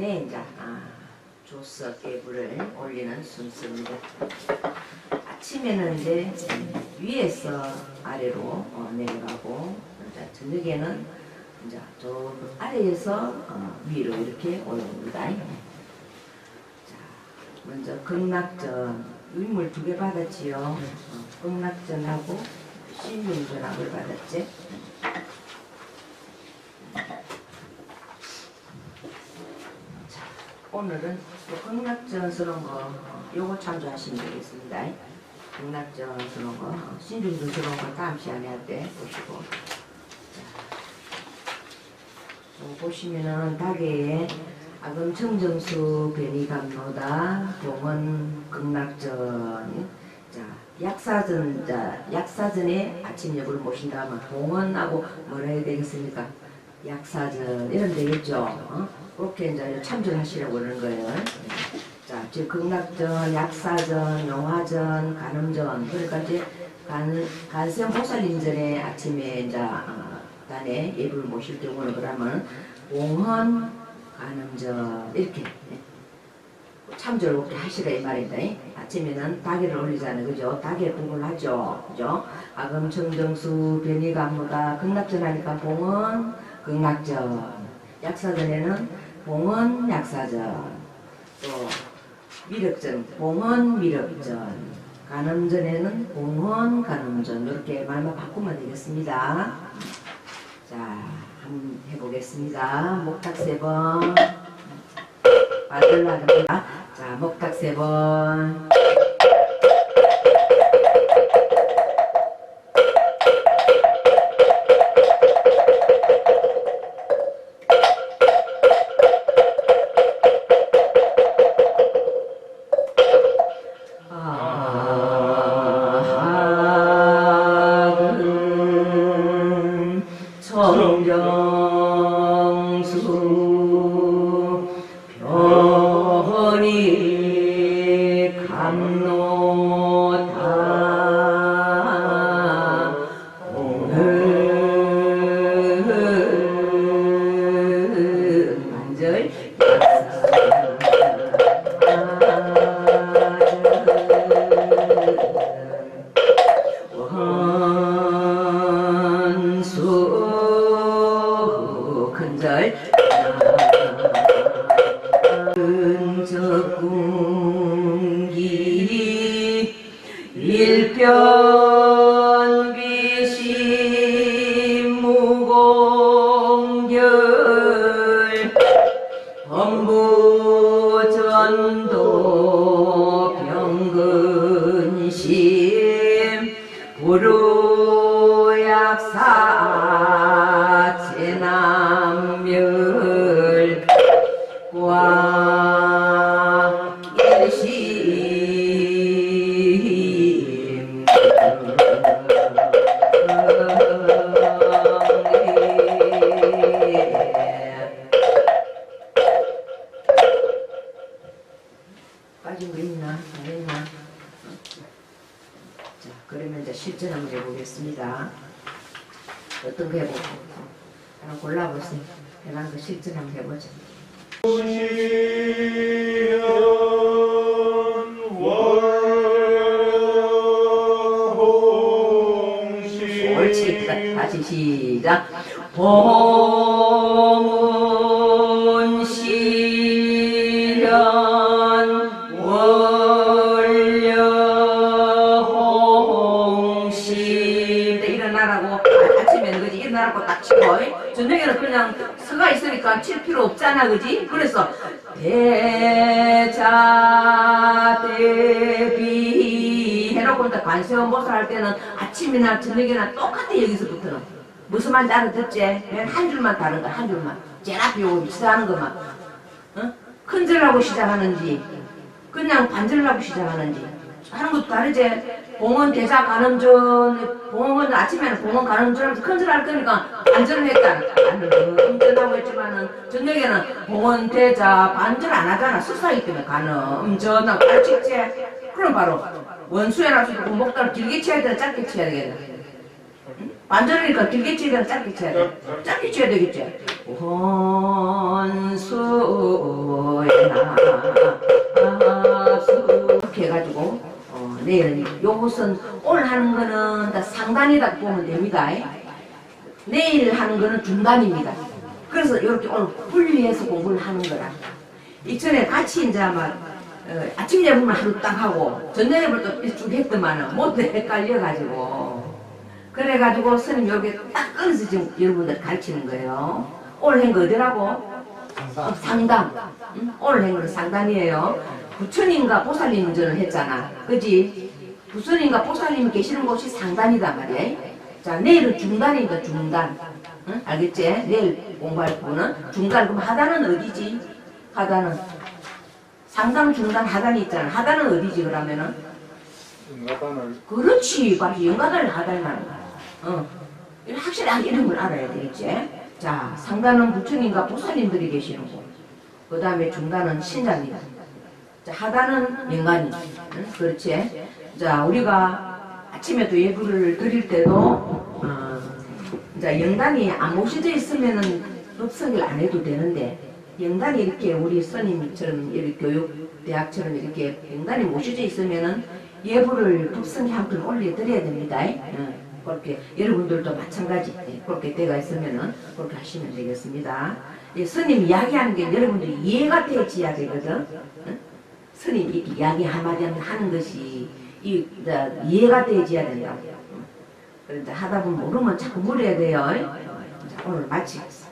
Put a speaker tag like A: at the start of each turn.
A: 안에 이제 아, 조서 깨부를 올리는 순서입니다. 아침에는 이제 위에서 아래로 어, 내려가고 이제 저녁에는 이제 저 아래에서 어, 위로 이렇게 올라옵니다. 자, 먼저 극락전 유인물 두 개 받았지요. 어, 극락전하고 신윤전학을 받았지. 자, 오늘은 요 극락전스러운 거 어, 요거 참조하시면 되겠습니다. 극락전스러운 거 어, 신중전스러운 거 다음 시간에 할 때 보시고 보시면은 다계에 아금청정수 변이감로다 동원 극락전 자 약사전 자 약사전에 아침 여부를 모신다면 동원하고 뭐라 해야 되겠습니까? 약사전 이러면 되겠죠. 어? 그렇게 이제 참조하시라고 그러는 거예요. 자, 즉 극락전, 약사전, 영화전, 간음전 그러니까 이제 간 간세음 보살인전에 아침에 이제 어, 단에 예불 모실 경우는 그러면 공헌, 간음전 이렇게 예. 참조를 그렇게 하시라 이 말입니다. 아침에는 다계를 올리잖아요. 그죠? 다계 공부를 하죠. 그죠? 아금 청정수 변이감무다 극락전 하니까 봉헌 극락전 약사전에는 봉헌 약사전 또 미륵전 봉헌 미륵전 간음전에는 봉헌 간음전 이렇게 말만 바꾸면 되겠습니다. 자, 한번 해보겠습니다. 목탁 세 번. 받으려합니다 자, 목탁 세 번. 아금 일변 거 있나? 안 있나? 자, 그러면 이제 실전 한번 해보겠습니다. 어떤 거 해볼까? 하나 골라보세요. 편한 거 실전 한번 해보자. 옳지. 자, 다시 시작. 봉은 그지 일어나라고 딱 치고 저녁에는 그냥 서가 있으니까 칠 필요 없잖아 그지? 그래서 대자 대비 해놓고 이제 관세음 보살 할 때는 아침이나 저녁이나 똑같아 여기서부터는. 무슨 말인지 알아듣지? 그냥 한 줄만 다른 거야 한 줄만. 제일 앞에 요 시작하는 것만. 어? 큰 절하고 시작하는지 그냥 반절하고 시작하는지 하는 것도 다르지. 공원 대사 가늠전 공원 아침에는 공원 가늠전하면서 큰절 할 거니까 반절을 했다. 음전하고 했지만은 저녁에는 공원 대자 반절 안 하잖아. 수사이기 때문에 가늠전하고 알찍지. 그럼 바로 원수에 나서도 목다를 길게 쳐야 되나 짧게 쳐야 되겠나? 반절이니까 길게 쳐야 되나 짧게 쳐야 돼 짧게 쳐야 되겠지. 원수에나 어, 내일은 요것은 오늘 하는 거는 다 상단이다 보면 됩니다. 내일 하는 거는 중단입니다. 그래서 이렇게 오늘 분리해서 공부를 하는 거라. 이전에 같이 이제 아마 어, 아침 예불만 하루 딱 하고 저녁에 또 일찍 했더만은 모두 헷갈려가지고 그래가지고 스님 여기 딱 끊어서 지금 여러분들 가르치는 거예요. 오늘 한 거 어디라고? 어, 상담. 응? 오늘 한 거는 상담이에요. 부처님과 보살님 전을 했잖아. 그지? 부처님과 보살님 계시는 곳이 상단이단 말이야. 자, 내일은 중단이니까 중단. 응? 알겠지? 내일 공부할 부분은 중단. 그럼 하단은 어디지? 하단은. 상단, 중단, 하단이 있잖아. 하단은 어디지, 그러면은?
B: 인가단을
A: 그렇지. 바로 연가단을 하단을 말하는 거야. 어. 이런 확실하게 이름을 알아야 되겠지? 자, 상단은 부처님과 보살님들이 계시는 곳. 그 다음에 중단은 신자님. 자, 하단은 영간이. 응? 그렇지? 자, 우리가 아침에도 예불을 드릴 때도, 어, 자, 영단이 안 모셔져 있으면은 흡석을 안 해도 되는데, 영단이 이렇게 우리 스님처럼 이렇게 교육대학처럼 이렇게 영단이 모셔져 있으면은 예불을 급성히 한편 올려드려야 됩니다. 응. 그렇게 여러분들도 마찬가지 예, 그렇게 때가 있으면은 그렇게 하시면 되겠습니다. 예, 스님 이야기하는 게 여러분들이 이해가 되어야 되거든. 응? 스님 이야기 한마디 하는 것이 이, 이해가 되어야 된다고. 그런데 하다 보면 모르면 자꾸 물어야 돼요. 자, 오늘 마치겠습니다.